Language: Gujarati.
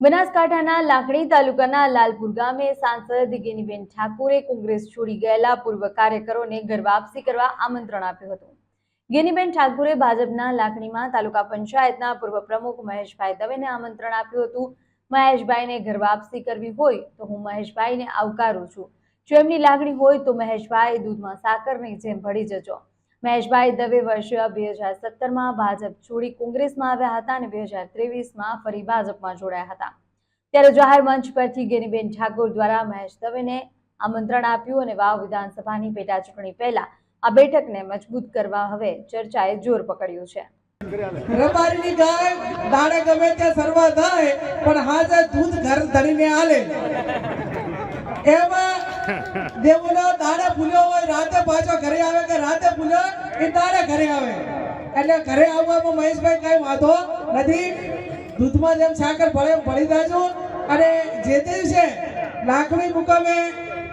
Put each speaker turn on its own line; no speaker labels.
બનાસકાંઠાના લાખણી તાલુકાના લાલપુર ગામે સાંસદ ગેનીબેન ઠાકુરે કોંગ્રેસ છોડી ગયેલા પૂર્વ કાર્યકરોને ઘર વાપસી કરવા આમંત્રણ આપ્યું હતું. ગેનીબેન ઠાકુરે ભાજપના લાખણીમાં તાલુકા પંચાયતના પૂર્વ પ્રમુખ મહેશભાઈ દવેને આમંત્રણ આપ્યું હતું. મહેશભાઈને ઘર વાપસી કરવી હોય તો હું મહેશભાઈને આવકારું છું. જો એમની લાગણી હોય તો મહેશભાઈ દૂધમાં સાકરની જેમ ભળી જજો. મહેશભાઈ દવે વર્ષ બે હજાર સત્તરમાં ભાજપ છોડી કોંગ્રેસમાં આવ્યા હતા અને બે હજાર ત્રેવીસમાં ફરી ભાજપમાં જોડાયા હતા. ત્યારે જાહેર મંચ પરથી ગેનીબેન ઠાકોર દ્વારા મહેશ દવેને આમંત્રણ આપ્યું અને વાવ વિધાનસભાની પેટા ચૂંટણી પહેલા આ બેઠકને મજબૂત કરવા હવે ચર્ચાએ જોર પકડ્યું છે.
એમાં દેવુનો દાડે ભૂલ્યો હોય, રાતે પાછો ઘરે આવે કે રાતે ભૂલ્યો એ દાડે ઘરે આવે. એટલે ઘરે આવવામાં મહેશભાઈ કઈ વાંધો નથી. દૂધમાં જેમ સાકર ભળે ભળી જાજો. અને જે દિવસે લાકડી મુકામે